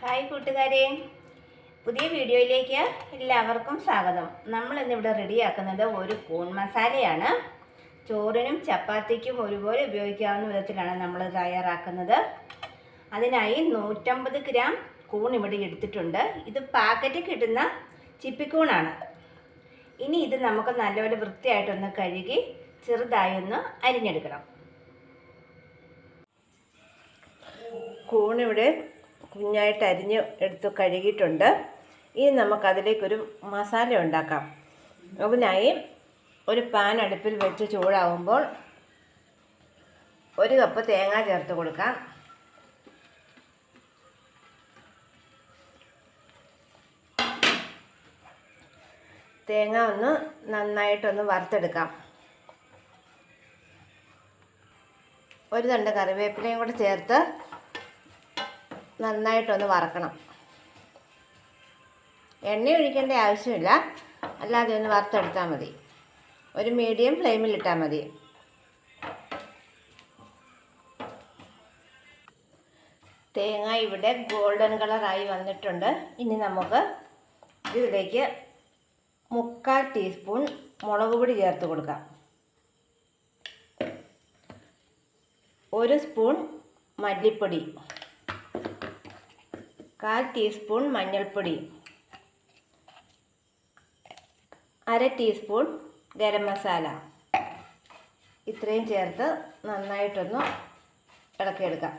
Hi കൂട്ടുകാരെ. പുതിയ വീഡിയോയിലേക്ക് എല്ലാവർക്കും സ്വാഗതം. നമ്മൾ ഇന്നിവിടെ റെഡിയാക്കുന്നത് ഒരു കൂൺ മസാലയാണ്. ചോറിനും ചപ്പാത്തിക്കും ഒരുപോലെ ഉപയോഗിക്കാവുന്ന വിധത്തിലാണ് നമ്മൾ തയ്യാറാക്കുന്നത്. അതിനായി നൂറ്റമ്പത് ഗ്രാം കൂൺ ഇവിടെ എടുത്തിട്ടുണ്ട്. ഇത് പാക്കറ്റ് കിട്ടുന്ന ചിപ്പിക്കൂണാണ് ഇനി ഇത് നമുക്ക് നല്ലപോലെ വൃത്തിയായിട്ടൊന്ന് കഴുകി ചെറുതായി ഒന്ന് അരിഞ്ഞെടുക്കണം. കൂണിവിടെ കുഞ്ഞായിട്ട് അരിഞ്ഞ് എടുത്ത് കഴുകിയിട്ടുണ്ട്. ഇനി നമുക്കതിലേക്കൊരു മസാല ഉണ്ടാക്കാം. അതിനായി ഒരു പാൻ അടുപ്പിൽ വെച്ച് ചൂടാവുമ്പോൾ ഒരു കപ്പ് തേങ്ങ ചേർത്ത് കൊടുക്കാം. തേങ്ങ ഒന്ന് നന്നായിട്ടൊന്ന് വറുത്തെടുക്കാം. ഒരു തണ്ട് കറിവേപ്പിലയും കൂടെ ചേർത്ത് നന്നായിട്ടൊന്ന് വറക്കണം. എണ്ണ ഒഴിക്കേണ്ട ആവശ്യമില്ല. അല്ലാതെ ഒന്ന് വറുത്തെടുത്താൽ മതി. ഒരു മീഡിയം ഫ്ലെയിമിൽ ഇട്ടാൽ മതി. തേങ്ങ ഇവിടെ ഗോൾഡൻ കളറായി വന്നിട്ടുണ്ട്. ഇനി നമുക്ക് ഇതിലേക്ക് മുക്കാൽ ടീസ്പൂൺ മുളക് പൊടി ചേർത്ത് കൊടുക്കാം. ഒരു സ്പൂൺ മല്ലിപ്പൊടി. കാൽ ടീസ്പൂൺ മഞ്ഞൾപ്പൊടി. അര ടീസ്പൂൺ ഗരം മസാല. ഇത്രയും ചേർത്ത് നന്നായിട്ടൊന്ന് ഇളക്കിയെടുക്കാം.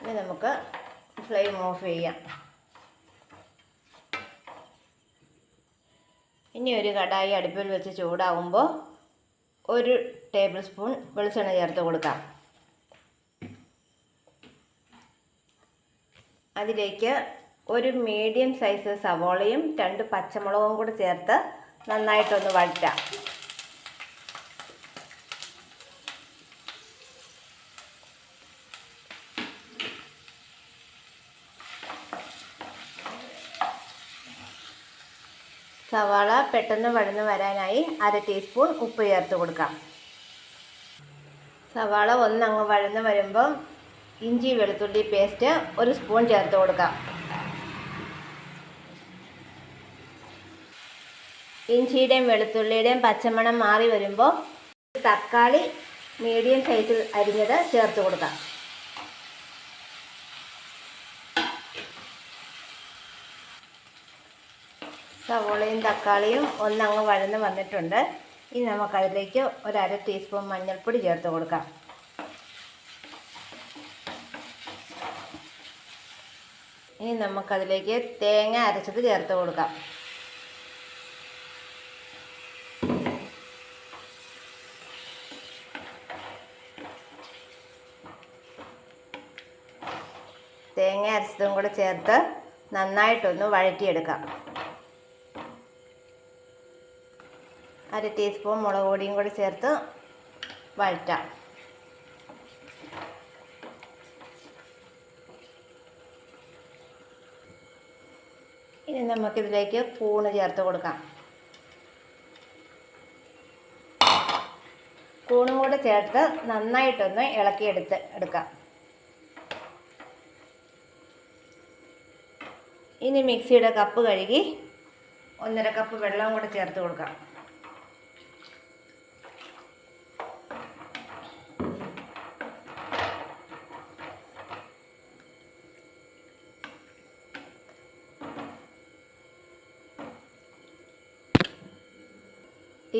ഇനി നമുക്ക് ഫ്ലെയിം ഓഫ് ചെയ്യാം. ഇനി ഒരു കടായി അടുപ്പിൽ വെച്ച് ചൂടാവുമ്പോൾ ഒരു ടേബിൾ സ്പൂൺ വെളിച്ചെണ്ണ ചേർത്ത് കൊടുക്കാം. അതിലേക്ക് ഒരു മീഡിയം സൈസ് സവോളയും രണ്ട് പച്ചമുളകും കൂടി ചേർത്ത് നന്നായിട്ടൊന്ന് വഴറ്റാം. സവാള പെട്ടെന്ന് വഴന്ന് വരാനായി അര ടീസ്പൂൺ ഉപ്പ് ചേർത്ത് കൊടുക്കാം. സവാള ഒന്നങ്ങ് വഴന്ന് വരുമ്പം ഇഞ്ചി വെളുത്തുള്ളി പേസ്റ്റ് ഒരു സ്പൂൺ ചേർത്ത് കൊടുക്കാം. ഇഞ്ചിയുടെയും വെളുത്തുള്ളിയുടെയും പച്ചമണം മാറി വരുമ്പോൾ തക്കാളി മീഡിയം സൈസിൽ അരിഞ്ഞത് ചേർത്ത് കൊടുക്കാം. സവോളയും തക്കാളിയും ഒന്നങ്ങ് വഴന്ന് വന്നിട്ടുണ്ട്. ഇനി നമുക്കതിലേക്ക് ഒരു അര ടീസ്പൂൺ മഞ്ഞൾപ്പൊടി ചേർത്ത് കൊടുക്കാം. ഇനി നമുക്കതിലേക്ക് തേങ്ങ അരച്ചത് ചേർത്ത് കൊടുക്കാം. തേങ്ങ അരച്ചതും കൂടെ ചേർത്ത് നന്നായിട്ടൊന്ന് വഴറ്റിയെടുക്കാം. അര ടീസ്പൂൺ മുളക് പൊടിയും കൂടി ചേർത്ത് വഴറ്റാം. ഇനി നമുക്കിതിലേക്ക് കൂണ് ചേർത്ത് കൊടുക്കാം. കൂണും കൂടെ ചേർത്ത് നന്നായിട്ടൊന്ന് ഇളക്കിയെടുത്ത് എടുക്കാം. ഇനി മിക്സിയുടെ കപ്പ് കഴുകി ഒന്നര കപ്പ് വെള്ളം കൂടെ ചേർത്ത് കൊടുക്കാം.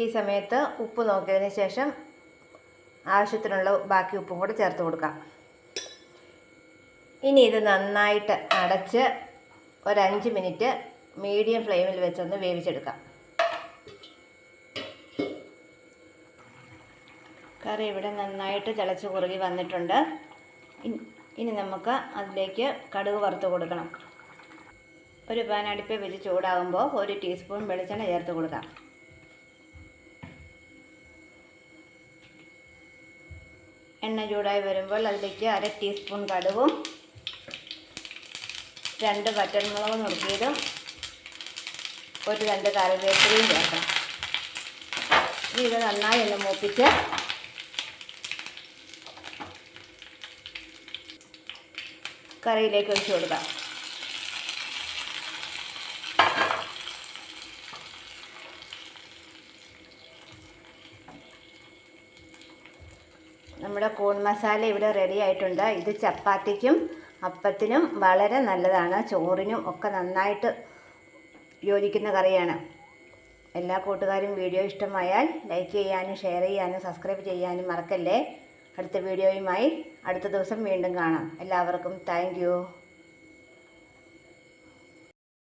ഈ സമയത്ത് ഉപ്പ് നോക്കിയതിന് ശേഷം ആവശ്യത്തിനുള്ള ബാക്കി ഉപ്പും കൂടെ ചേർത്ത് കൊടുക്കാം. ഇനി ഇത് നന്നായിട്ട് അടച്ച് ഒരഞ്ച് മിനിറ്റ് മീഡിയം ഫ്ലെയിമിൽ വെച്ചൊന്ന് വേവിച്ചെടുക്കാം. കറി ഇവിടെ നന്നായിട്ട് തിളച്ച് കുറുകി വന്നിട്ടുണ്ട്. ഇനി നമുക്ക് അതിലേക്ക് കടുക് വറുത്ത് കൊടുക്കണം. ഒരു പാൻ അടുപ്പിൽ വെച്ച് ചൂടാകുമ്പോൾ ഒരു ടീസ്പൂൺ വെളിച്ചെണ്ണ ചേർത്ത് കൊടുക്കാം. എണ്ണ ചൂടായി വരുമ്പോൾ അതിലേക്ക് അര ടീസ്പൂൺ കടുവും രണ്ട് വറ്റൻമുളക് നുറുക്കിയതും ഒരു രണ്ട് കാലവേപ്പിലയും ചേർക്കണം. ഇത് നന്നായി ഒന്ന് മൂപ്പിച്ച് കറിയിലേക്ക് ഒഴിച്ചു കൊടുക്കാം. നമ്മുടെ കോൺ മസാല ഇവിടെ റെഡി ആയിട്ടുണ്ട്. ഇത് ചപ്പാത്തിക്കും അപ്പത്തിനും വളരെ നല്ലതാണ്. ചോറിനും ഒക്കെ നന്നായിട്ട് യോജിക്കുന്ന കറിയാണ്. എല്ലാ കൂട്ടുകാരും വീഡിയോ ഇഷ്ടമായാൽ ലൈക്ക് ചെയ്യാനും ഷെയർ ചെയ്യാനും സബ്സ്ക്രൈബ് ചെയ്യാനും മറക്കല്ലേ? അടുത്ത വീഡിയോയുമായി അടുത്ത ദിവസം വീണ്ടും കാണാം. എല്ലാവർക്കും താങ്ക്